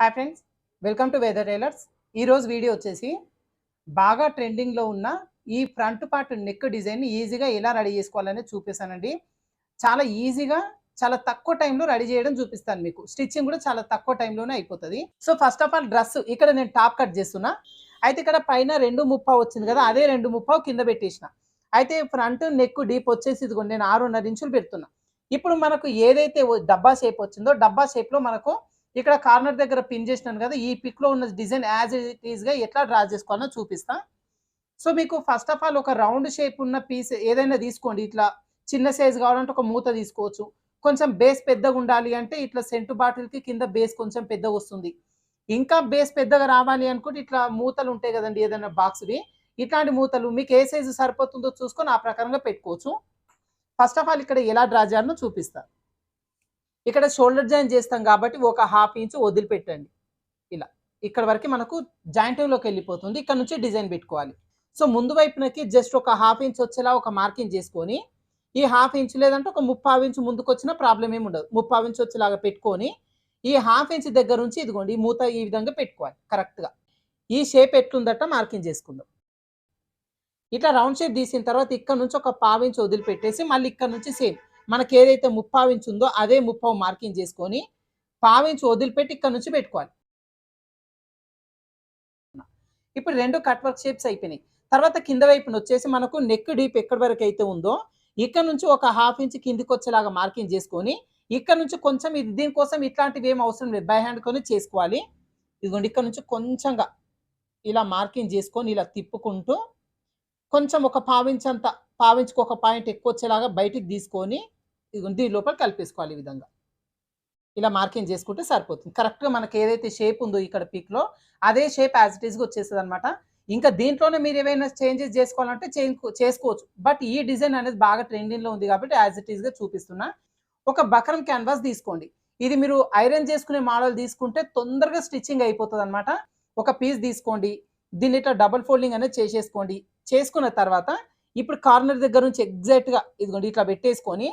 Hi friends welcome to weather tailors ఈరోజు video వచ్చేసి బాగా ట్రెండింగ్లో ఉన్న ఈ ఫ్రంట్ పార్ట్ నెక్ డిజైన్ ఈజీగా ఎలా రెడీ చేసుకోవాలని చూపిస్తానండి. చాలా ఈజీగా చాలా తక్కువ టైంలో రెడీ చేయడం చూపిస్తాను మీకు. స్టిచ్చింగ్ కూడా చాలా తక్కువ టైంలోనే అయిపోతుంది. So first of all dress ఇక్కడ నేను టాప్ కట్ చేస్తున్నా. అయితే ఇక్కడ పైన రెండు ముప్పావు వచ్చింది కదా అదే రెండు ముప్పావు కింద పెట్టేసిన. అయితే ఫ్రంట్ నెక్ డీప్ వచ్చేసి ఇదిగోండి నేను ఆరున్నర ఇంచులు పెడుతున్నా. ఇప్పుడు మనకు ఏదైతే డబ్బా షేప్ వచ్చిందో డబ్బా షేప్లో మనకు ఇక్కడ కార్నర్ దగ్గర పిన్ చేసినాను కదా ఈ పిక్లో ఉన్న డిజైన్ యాజ్ ఇట్ ఈస్గా ఎట్లా డ్రా చేసుకోవాలో చూపిస్తా. సో మీకు ఫస్ట్ ఆఫ్ ఆల్ ఒక రౌండ్ షేప్ ఉన్న పీస్ ఏదైనా తీసుకోండి. ఇట్లా చిన్న సైజ్ కావాలంటే ఒక మూత తీసుకోవచ్చు. కొంచెం బేస్ పెద్దగా ఉండాలి అంటే ఇట్లా సెంట్ బాటిల్కి కింద బేస్ కొంచెం పెద్దగా వస్తుంది. ఇంకా బేస్ పెద్దగా రావాలి అనుకుంటే ఇట్లా మూతలు ఉంటాయి కదండి ఏదైనా బాక్స్వి ఇట్లాంటి మూతలు మీకు ఏ సైజు సరిపోతుందో చూసుకొని ఆ ప్రకారంగా పెట్టుకోవచ్చు. ఫస్ట్ ఆఫ్ ఆల్ ఇక్కడ ఎలా డ్రా చేయాలో చూపిస్తా. ఇక్కడ షోల్డర్ జాయింట్ చేస్తాం కాబట్టి ఒక హాఫ్ ఇంచ్ వదిలిపెట్టండి. ఇలా. ఇక్కడ వరకు మనకు జాయింటింగ్లోకి వెళ్ళిపోతుంది. ఇక్కడ నుంచి డిజైన్ పెట్టుకోవాలి. సో ముందు వైపునకి జస్ట్ ఒక హాఫ్ ఇంచ్ వచ్చేలా ఒక మార్కింగ్ చేసుకొని ఈ హాఫ్ ఇంచ్ లేదంటే ఒక ముప్పావు ఇంచ్ ముందుకు వచ్చిన ప్రాబ్లం ఏమి ఉండదు. ముప్పావు ఇంచ్ వచ్చేలాగా పెట్టుకొని ఈ హాఫ్ ఇంచ్ దగ్గర నుంచి ఇదిగోండి ఈ మూత ఈ విధంగా పెట్టుకోవాలి. కరెక్ట్గా ఈ షేప్ ఎట్లుందట మార్కింగ్ చేసుకుందాం. ఇట్లా రౌండ్ షేప్ తీసిన తర్వాత ఇక్కడ నుంచి ఒక పావు ఇంచ్ వదిలిపెట్టేసి మళ్ళీ ఇక్కడ నుంచి సేమ్ మనకి ఏదైతే ముప్పావు ఇంచ్ ఉందో అదే ముప్పావు మార్కింగ్ చేసుకొని పావించి వదిలిపెట్టి ఇక్కడ నుంచి పెట్టుకోవాలి. ఇప్పుడు రెండు కట్ వర్క్ షేప్స్ అయిపోయినాయి. తర్వాత కింద వైపున వచ్చేసి మనకు నెక్ డీప్ ఎక్కడి వరకు అయితే ఉందో ఇక్కడ నుంచి ఒక హాఫ్ ఇంచ్ కిందికి వచ్చేలాగా మార్కింగ్ చేసుకొని ఇక్కడ నుంచి కొంచెం ఇది దీనికోసం ఇట్లాంటివి ఏం అవసరం లేదు. బై హ్యాండ్ కొని చేసుకోవాలి. ఇదిగోండి ఇక్కడ నుంచి కొంచెంగా ఇలా మార్కింగ్ చేసుకొని ఇలా తిప్పుకుంటూ కొంచెం ఒక పావించంత పావించుకు ఒక పాయింట్ ఎక్కువ వచ్చేలాగా బయటికి తీసుకొని ఇదిగోండి దీని లోపల కలిపేసుకోవాలి ఈ విధంగా. ఇలా మార్కింగ్ చేసుకుంటే సరిపోతుంది. కరెక్ట్గా మనకి ఏదైతే షేప్ ఉందో ఇక్కడ పీక్లో అదే షేప్ యాజ్ ఇట్ ఈస్గా వచ్చేస్తుంది అనమాట ఇంకా దీంట్లోనే మీరు ఏమైనా చేంజెస్ చేసుకోవాలంటే చేసుకోవచ్చు. బట్ ఈ డిజైన్ అనేది బాగా ట్రెండింగ్లో ఉంది కాబట్టి యాజ్ ఇట్ ఈస్గా చూపిస్తున్నా. ఒక బకరం క్యాన్వాస్ తీసుకోండి. ఇది మీరు ఐరన్ చేసుకునే మోడల్ తీసుకుంటే తొందరగా స్టిచ్చింగ్ అయిపోతుంది అనమాట ఒక పీస్ తీసుకోండి. దీన్ని ఇట్లా డబుల్ ఫోల్డింగ్ అనేది చేసేసుకోండి. చేసుకున్న తర్వాత ఇప్పుడు కార్నర్ దగ్గర నుంచి ఎగ్జాక్ట్గా ఇదిగోండి ఇట్లా పెట్టేసుకొని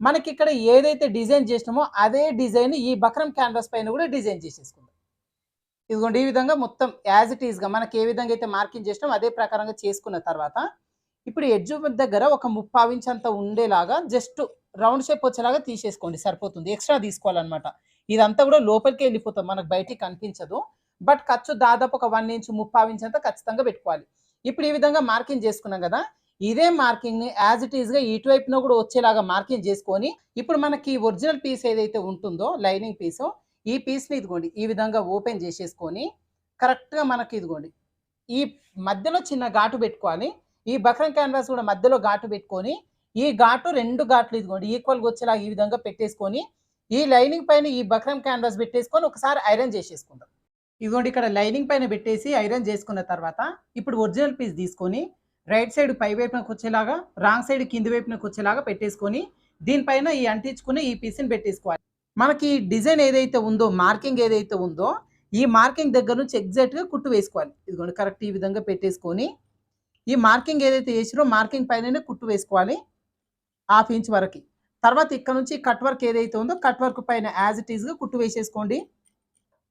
మనకి ఇక్కడ ఏదైతే డిజైన్ చేసినామో అదే డిజైన్ ఈ బక్రం క్యాన్వాస్ పైన కూడా డిజైన్ చేసేసుకుందాం. ఇదిగోండి ఈ విధంగా మొత్తం యాజ్ ఇట్ ఈస్గా మనకి ఏ విధంగా అయితే మార్కింగ్ చేసినామో అదే ప్రకారంగా చేసుకున్న తర్వాత ఇప్పుడు ఎడ్జ్ దగ్గర ఒక ముప్పావు ఇంచ్ అంత ఉండేలాగా జస్ట్ రౌండ్ షేప్ వచ్చేలాగా తీసేసుకోండి సరిపోతుంది. ఎక్స్ట్రా తీసుకోవాలన్నమాట. ఇదంతా కూడా లోపలికి వెళ్ళిపోతుంది మనకు బయటికి కనిపించదు. బట్ ఖర్చు దాదాపు ఒక వన్ ఇంచ్ ముప్పావు ఇంచ్ అంతా ఖచ్చితంగా పెట్టుకోవాలి. ఇప్పుడు ఈ విధంగా మార్కింగ్ చేసుకున్నాం కదా ఇదే మార్కింగ్ని యాజ్ ఇట్ ఈస్గా ఇటువైపున కూడా వచ్చేలాగా మార్కింగ్ చేసుకొని ఇప్పుడు మనకి ఒరిజినల్ పీస్ ఏదైతే ఉంటుందో లైనింగ్ పీస్ ఈ పీస్ని ఇదిగోండి ఈ విధంగా ఓపెన్ చేసేసుకొని కరెక్ట్గా మనకి ఇదిగోండి ఈ మధ్యలో చిన్న ఘాటు పెట్టుకోవాలి ఈ బక్రం క్యాన్వాస్ కూడా మధ్యలో ఘాటు పెట్టుకొని ఈ ఘాటు రెండు ఘాట్లు ఇదిగోండి ఈక్వల్గా వచ్చేలాగా ఈ విధంగా పెట్టేసుకొని ఈ లైనింగ్ పైన ఈ బక్రం క్యాన్వాస్ పెట్టేసుకొని ఒకసారి ఐరన్ చేసేసుకుందాం. ఇదిగోండి ఇక్కడ లైనింగ్ పైన పెట్టేసి ఐరన్ చేసుకున్న తర్వాత ఇప్పుడు ఒరిజినల్ పీస్ తీసుకొని రైట్ సైడ్ పై వైపునకు వచ్చేలాగా రాంగ్ సైడ్ కింది వైపునకు వచ్చేలాగా పెట్టేసుకొని దీనిపైన ఈ అంటించుకుని ఈ పీస్ని పెట్టేసుకోవాలి. మనకి డిజైన్ ఏదైతే ఉందో మార్కింగ్ ఏదైతే ఉందో ఈ మార్కింగ్ దగ్గర నుంచి ఎగ్జాక్ట్గా కుట్టు వేసుకోవాలి. ఇదిగోండి కరెక్ట్ ఈ విధంగా పెట్టేసుకొని ఈ మార్కింగ్ ఏదైతే వేసినో మార్కింగ్ పైననే కుట్టు వేసుకోవాలి హాఫ్ ఇంచ్ వరకు. తర్వాత ఇక్కడ నుంచి కట్ వర్క్ ఏదైతే ఉందో కట్ వర్క్ పైన యాజ్ ఇట్ ఈస్గా కుట్టు వేసేసుకోండి.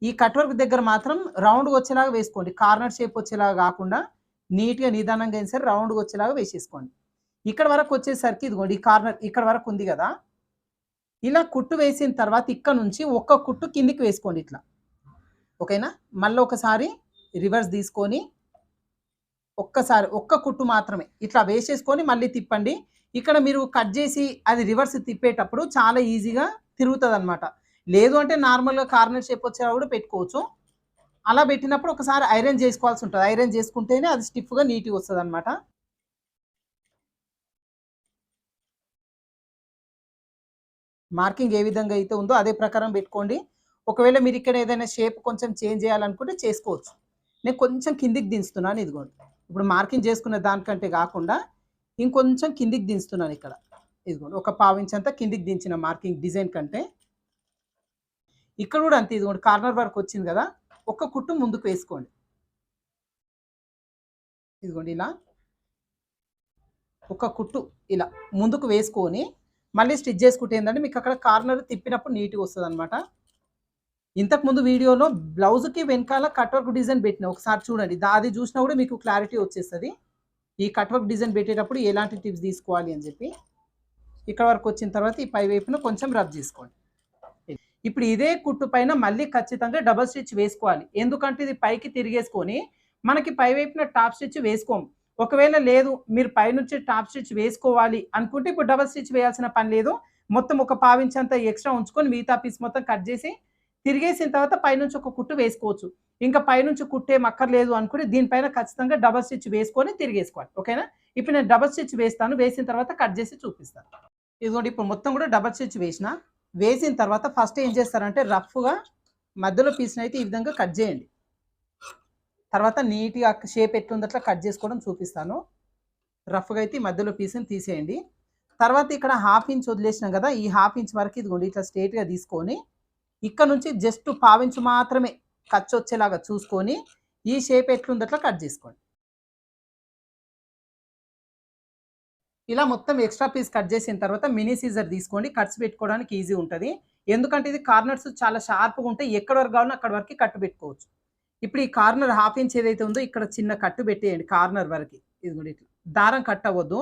ఈ కట్ వర్క్ దగ్గర మాత్రం రౌండ్ వచ్చేలాగా వేసుకోండి. కార్నర్ షేప్ వచ్చేలాగా కాకుండా నీట్గా నిదానంగా అయిన సరే రౌండ్గా వచ్చేలాగా వేసేసుకోండి. ఇక్కడ వరకు వచ్చేసరికి ఇదిగోండి ఈ కార్నర్ ఇక్కడ వరకు ఉంది కదా? ఇలా కుట్టు వేసిన తర్వాత ఇక్కడ నుంచి ఒక్క కుట్టు కిందికి వేసుకోండి ఇట్లా. ఓకేనా? మళ్ళీ ఒకసారి రివర్స్ తీసుకొని ఒక్కసారి ఒక్క కుట్టు మాత్రమే. ఇట్లా వేసేసుకొని మళ్ళీ తిప్పండి. ఇక్కడ మీరు కట్ చేసి అది రివర్స్ తిప్పేటప్పుడు చాలా ఈజీగా తిరుగుతుంది అనమాట లేదు అంటే నార్మల్గా కార్నర్ షేప్ వచ్చేలా కూడా పెట్టుకోవచ్చు. అలా పెట్టినప్పుడు ఒకసారి ఐరన్ చేసుకోవాల్సి ఉంటుంది. ఐరన్ చేసుకుంటేనే అది స్టిఫ్గా నీట్గా వస్తుంది అనమాట మార్కింగ్ ఏ విధంగా అయితే ఉందో అదే ప్రకారం పెట్టుకోండి. ఒకవేళ మీరు ఇక్కడ ఏదైనా షేప్ కొంచెం చేంజ్ చేయాలనుకుంటే చేసుకోవచ్చు. నేను కొంచెం కిందికి దించుతున్నాను ఇదిగోండి. ఇప్పుడు మార్కింగ్ చేసుకున్న దానికంటే కాకుండా ఇంకొంచెం కిందికి దించుతున్నాను ఇక్కడ. ఇదిగోండి ఒక పావించ్ అంతా కిందికి దించిన మార్కింగ్ డిజైన్ కంటే. ఇక్కడ కూడా అంతే ఇదిగోండి కార్నర్ వరకు వచ్చింది కదా. ఒక్క కుట్టు ముందుకు వేసుకోండి. ఇదిగోండి ఇలా. ఒక కుట్టు ఇలా ముందుకు వేసుకొని మళ్ళీ స్టిచ్ చేసుకుంటే ఏంటంటే మీకు అక్కడ కార్నర్ తిప్పినప్పుడు నీట్గా వస్తుంది అనమాట ఇంతకుముందు వీడియోలో బ్లౌజ్కి వెనకాల కట్ వర్క్ డిజైన్ పెట్టిన ఒకసారి చూడండి. దాది చూసినా కూడా మీకు క్లారిటీ వచ్చేస్తుంది. ఈ కట్ వర్క్ డిజైన్ పెట్టేటప్పుడు ఎలాంటి టిప్స్ తీసుకోవాలి అని చెప్పి ఇక్కడ వరకు వచ్చిన తర్వాత ఈ పై వైపున కొంచెం రబ్ చేసుకోండి. ఇప్పుడు ఇదే కుట్టు పైన మళ్ళీ ఖచ్చితంగా డబల్ స్టిచ్ వేసుకోవాలి. ఎందుకంటే ఇది పైకి తిరిగేసుకొని మనకి పై వైపున టాప్ స్టిచ్ వేసుకోము ఒకవేళ లేదు మీరు పైనుంచి టాప్ స్టిచ్ వేసుకోవాలి అనుకుంటే ఇప్పుడు డబల్ స్టిచ్ వేయాల్సిన పని లేదు. మొత్తం ఒక పావించంత ఎక్స్ట్రా ఉంచుకొని మిగతా పీస్ మొత్తం కట్ చేసి తిరిగేసిన తర్వాత పైనుంచి ఒక కుట్టు వేసుకోవచ్చు. ఇంకా పైనుంచి కుట్టే మక్కర్లేదు అనుకుని దీనిపైన ఖచ్చితంగా డబల్ స్టిచ్ వేసుకొని తిరిగేసుకోవాలి. ఓకేనా? ఇప్పుడు నేను డబల్ స్టిచ్ వేస్తాను. వేసిన తర్వాత కట్ చేసి చూపిస్తాను. ఇదిగోండి ఇప్పుడు మొత్తం కూడా డబల్ స్టిచ్ వేసిన వేసిన తర్వాత ఫస్ట్ ఏం చేస్తారంటే రఫ్గా మధ్యలో పీస్ని అయితే ఈ విధంగా కట్ చేయండి. తర్వాత నీట్గా షేప్ ఎట్లుంది అట్లా కట్ చేసుకోవడం చూపిస్తాను. రఫ్గా అయితే ఈ మధ్యలో పీస్ని తీసేయండి. తర్వాత ఇక్కడ హాఫ్ ఇంచ్ వదిలేసినాం కదా ఈ హాఫ్ ఇంచ్ వరకు ఇదిగోండి ఇట్లా స్ట్రేట్గా తీసుకొని ఇక్కడ నుంచి జస్ట్ పావించు మాత్రమే ఖర్చు వచ్చేలాగా చూసుకొని ఈ షేప్ ఎట్లుంది అట్లా కట్ చేసుకోండి. ఇలా మొత్తం ఎక్స్ట్రా పీస్ కట్ చేసిన తర్వాత మినీ సీజర్ తీసుకోండి. కట్స్ పెట్టుకోవడానికి ఈజీ ఉంటుంది. ఎందుకంటే ఇది కార్నర్స్ చాలా షార్ప్గా ఉంటాయి. ఎక్కడ వరకు కావాలో అక్కడ వరకు కట్టు పెట్టుకోవచ్చు. ఇప్పుడు ఈ కార్నర్ హాఫ్ ఇంచ్ ఏదైతే ఉందో ఇక్కడ చిన్న కట్టు పెట్టేయండి కార్నర్ వరకు. ఇది కూడా ఇట్లా. దారం కట్ అవ్వద్దు.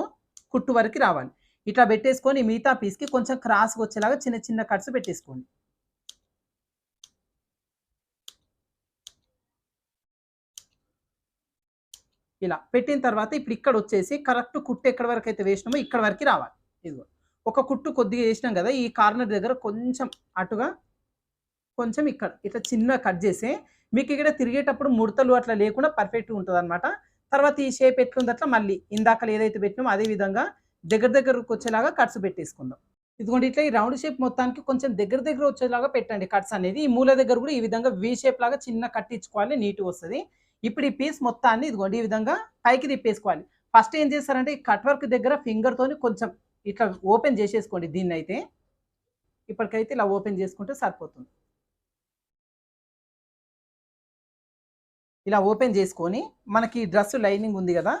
కుట్టు వరకు రావాలి. ఇట్లా పెట్టేసుకొని మిగతా పీస్కి కొంచెం క్రాస్గా వచ్చేలాగా చిన్న చిన్న కట్స్ పెట్టేసుకోండి. ఇలా పెట్టిన తర్వాత ఇప్పుడు ఇక్కడ వచ్చేసి కరెక్ట్ కుట్టు ఎక్కడ వరకు అయితే వేసినామో ఇక్కడ వరకు రావాలి. ఇదిగో ఒక కుట్టు కొద్దిగా వేసినాం కదా ఈ కార్నర్ దగ్గర కొంచెం అటుగా కొంచెం ఇక్కడ ఇట్లా చిన్న కట్ చేసి మీకు ఇక్కడ తిరిగేటప్పుడు ముడతలు అట్లా లేకుండా పర్ఫెక్ట్గా ఉంటుంది అనమాట తర్వాత ఈ షేప్ ఎట్లుంది అట్లా మళ్ళీ ఇందాక ఏదైతే పెట్టినామో అదే విధంగా దగ్గర దగ్గరకు వచ్చేలాగా కట్స్ పెట్టేసుకుందాం. ఇదిగోండి ఇట్లా ఈ రౌండ్ షేప్ మొత్తానికి కొంచెం దగ్గర దగ్గర వచ్చేలాగా పెట్టండి. కట్స్ అనేది ఈ మూల దగ్గర కూడా ఈ విధంగా వీ షేప్ లాగా చిన్న కట్టించుకోవాలి నీట్గా వస్తుంది. ఇప్పుడు ఈ పీస్ మొత్తాన్ని ఇదిగోండి ఈ విధంగా పైకి తిప్పేసుకోవాలి. ఫస్ట్ ఏం చేస్తారంటే ఈ కట్ వర్క్ దగ్గర ఫింగర్తోని కొంచెం ఇట్లా ఓపెన్ చేసేసుకోండి దీన్ని అయితే ఇప్పటికైతే ఇలా ఓపెన్ చేసుకుంటే సరిపోతుంది. ఇలా ఓపెన్ చేసుకొని మనకి డ్రెస్ లైనింగ్ ఉంది కదా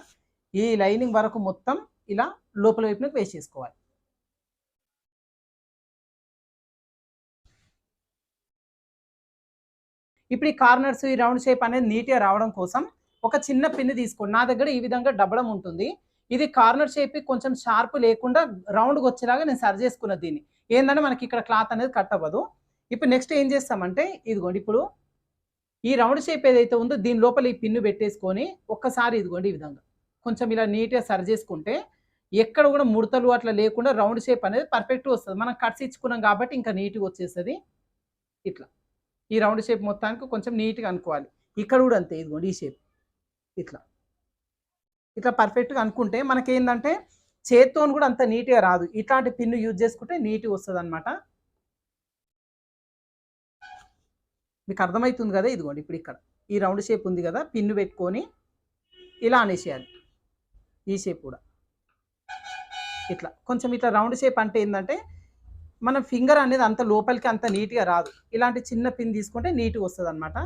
ఈ లైనింగ్ వరకు మొత్తం ఇలా లోపల వైపునకు వేసేసుకోవాలి. ఇప్పుడు ఈ కార్నర్స్ ఈ రౌండ్ షేప్ అనేది నీట్గా రావడం కోసం ఒక చిన్న పిన్ తీసుకోండి. నా దగ్గర ఈ విధంగా డబ్బడం ఉంటుంది. ఇది కార్నర్ షేప్ కొంచెం షార్ప్ లేకుండా రౌండ్గా వచ్చేలాగా నేను సరి చేసుకున్న దీన్ని. ఏంటంటే మనకి ఇక్కడ క్లాత్ అనేది కట్ అవ్వదు ఇప్పుడు నెక్స్ట్ ఏం చేస్తామంటే ఇదిగోండి ఇప్పుడు ఈ రౌండ్ షేప్ ఏదైతే ఉందో దీని లోపల ఈ పిన్ను పెట్టేసుకొని ఒక్కసారి ఇదిగోండి ఈ విధంగా కొంచెం ఇలా నీట్గా సరి చేసుకుంటే ఎక్కడ కూడా ముడతలు అట్లా లేకుండా రౌండ్ షేప్ అనేది పర్ఫెక్ట్గా వస్తుంది. మనం కట్స్ ఇచ్చుకున్నాం కాబట్టి ఇంకా నీట్గా వచ్చేస్తుంది. ఇట్లా. ఈ రౌండ్ షేప్ మొత్తానికి కొంచెం నీట్గా అనుకోవాలి. ఇక్కడ కూడా అంతే ఇదిగోండి ఈ షేప్. ఇట్లా. ఇట్లా పర్ఫెక్ట్గా అనుకుంటే మనకేందంటే చేత్తో కూడా అంత నీట్గా రాదు. ఇట్లాంటి పిన్ను యూజ్ చేసుకుంటే నీట్గా వస్తుంది అనమాట మీకు అర్థమవుతుంది కదా? ఇదిగోండి ఇప్పుడు ఇక్కడ. ఈ రౌండ్ షేప్ ఉంది కదా? పిన్ను పెట్టుకొని ఇలా అనేసేయాలి. ఈ షేప్ కూడా. ఇట్లా. కొంచెం ఇట్లా రౌండ్ షేప్ అంటే ఏంటంటే మన ఫింగర్ అనేది అంత లోపలికి అంత నీట్గా రాదు. ఇలాంటి చిన్న పిన్ తీసుకుంటే నీట్గా వస్తుంది అనమాట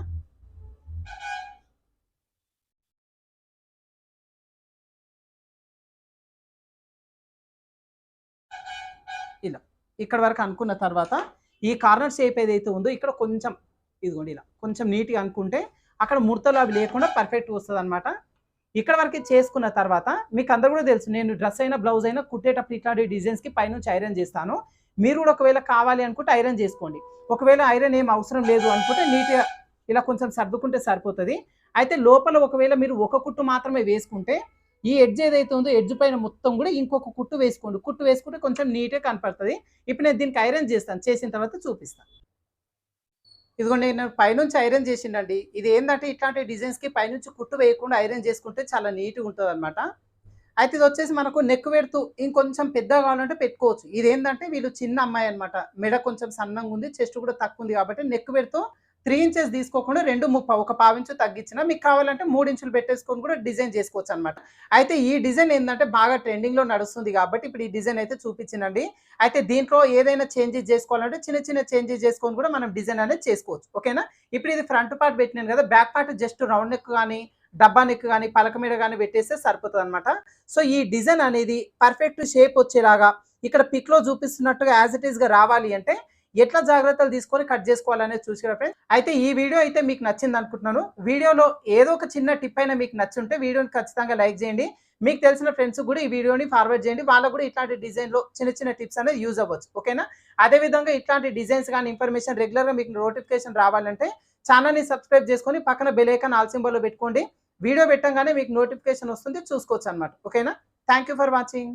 ఇలా. ఇక్కడ వరకు అనుకున్న తర్వాత ఈ కార్నర్ షేప్ ఏదైతే ఉందో ఇక్కడ కొంచెం ఇదిగోండి ఇలా కొంచెం నీట్గా అనుకుంటే అక్కడ ముడతలు అవి లేకుండా పర్ఫెక్ట్ వస్తుంది అనమాట ఇక్కడ వరకు చేసుకున్న తర్వాత మీకు అందరు కూడా తెలుసు నేను డ్రెస్ అయినా బ్లౌజ్ అయినా కుట్టేటప్పుడు ఇట్లాంటి డిజైన్స్కి పైనుంచి ఐరన్ చేస్తాను. మీరు కూడా ఒకవేళ కావాలి అనుకుంటే ఐరన్ చేసుకోండి. ఒకవేళ ఐరన్ ఏం అవసరం లేదు అనుకుంటే నీట్గా ఇలా కొంచెం సర్దుకుంటే సరిపోతుంది. అయితే లోపల ఒకవేళ మీరు ఒక కుట్టు మాత్రమే వేసుకుంటే ఈ ఎడ్జ్ ఏదైతే ఉందో ఎడ్జ్ పైన మొత్తం కూడా ఇంకొక కుట్టు వేసుకోండి. కుట్టు వేసుకుంటే కొంచెం నీట్గా కనపడుతుంది. ఇప్పుడు నేను దీనికి ఐరన్ చేస్తాను. చేసిన తర్వాత చూపిస్తాను. ఇదిగోండి నేను పైనుంచి ఐరన్ చేసిండండి ఇది ఏంటంటే ఇట్లాంటి డిజైన్స్కి పైనుంచి కుట్టు వేయకుండా ఐరన్ చేసుకుంటే చాలా నీట్గా ఉంటుంది అనమాట అయితే ఇది వచ్చేసి మనకు నెక్ పెడుతూ ఇంకొంచెం పెద్దగా కావాలంటే పెట్టుకోవచ్చు. ఇది ఏంటంటే వీళ్ళు చిన్న అమ్మాయి అనమాట మెడ కొంచెం సన్నంగా ఉంది చెస్ట్ కూడా తక్కువ ఉంది కాబట్టి నెక్ పెడుతూ త్రీ ఇంచెస్ తీసుకోకుండా రెండు ముప్ప ఒక పావించు తగ్గించిన మీకు కావాలంటే మూడు ఇంచులు పెట్టేసుకొని కూడా డిజైన్ చేసుకోవచ్చు అనమాట అయితే ఈ డిజైన్ ఏంటంటే బాగా ట్రెండింగ్లో నడుస్తుంది కాబట్టి ఇప్పుడు ఈ డిజైన్ అయితే చూపించినండి. అయితే దీంట్లో ఏదైనా చేంజెస్ చేసుకోవాలంటే చిన్న చిన్న చేంజెస్ చేసుకొని కూడా మనం డిజైన్ అనేది చేసుకోవచ్చు. ఓకేనా? ఇప్పుడు ఇది ఫ్రంట్ పార్ట్ పెట్టినాను కదా back part just round neck కానీ డబ్బా కానీ పలక మీద కానీ పెట్టేస్తే సరిపోతుంది అనమాట సో ఈ డిజైన్ అనేది పర్ఫెక్ట్ షేప్ వచ్చేలాగా ఇక్కడ పిక్లో చూపిస్తున్నట్టుగా యాజ్ ఇట్ ఈస్గా రావాలి అంటే ఎట్లా జాగ్రత్తలు తీసుకొని కట్ చేసుకోవాలనేది చూసారా ఫ్రెండ్స్ అయితే ఈ వీడియో అయితే మీకు నచ్చింది అనుకుంటున్నాను వీడియోలో ఏదో ఒక చిన్న టిప్ అయినా మీకు నచ్చుంటే వీడియోని ఖచ్చితంగా లైక్ చేయండి. మీకు తెలిసిన ఫ్రెండ్స్ కూడా ఈ వీడియోని ఫార్వర్డ్ చేయండి. వాళ్ళకు కూడా ఇట్లాంటి డిజైన్లో చిన్న చిన్న టిప్స్ అనేది యూజ్ అవ్వచ్చు. ఓకేనా? అదే విధంగా ఇట్లాంటి డిజైన్స్ కానీ ఇన్ఫర్మేషన్ రెగ్యులర్గా మీకు నోటిఫికేషన్ రావాలంటే ఛానల్ని సబ్స్క్రైబ్ చేసుకొని పక్కన బెలైకన్ ఐకాన్ ఆల్ పెట్టుకోండి. వీడియో పెట్టంగానే మీకు నోటిఫికేషన్ వస్తుంది చూసుకోవచ్చు అనమాట ఓకేనా? Thank you for watching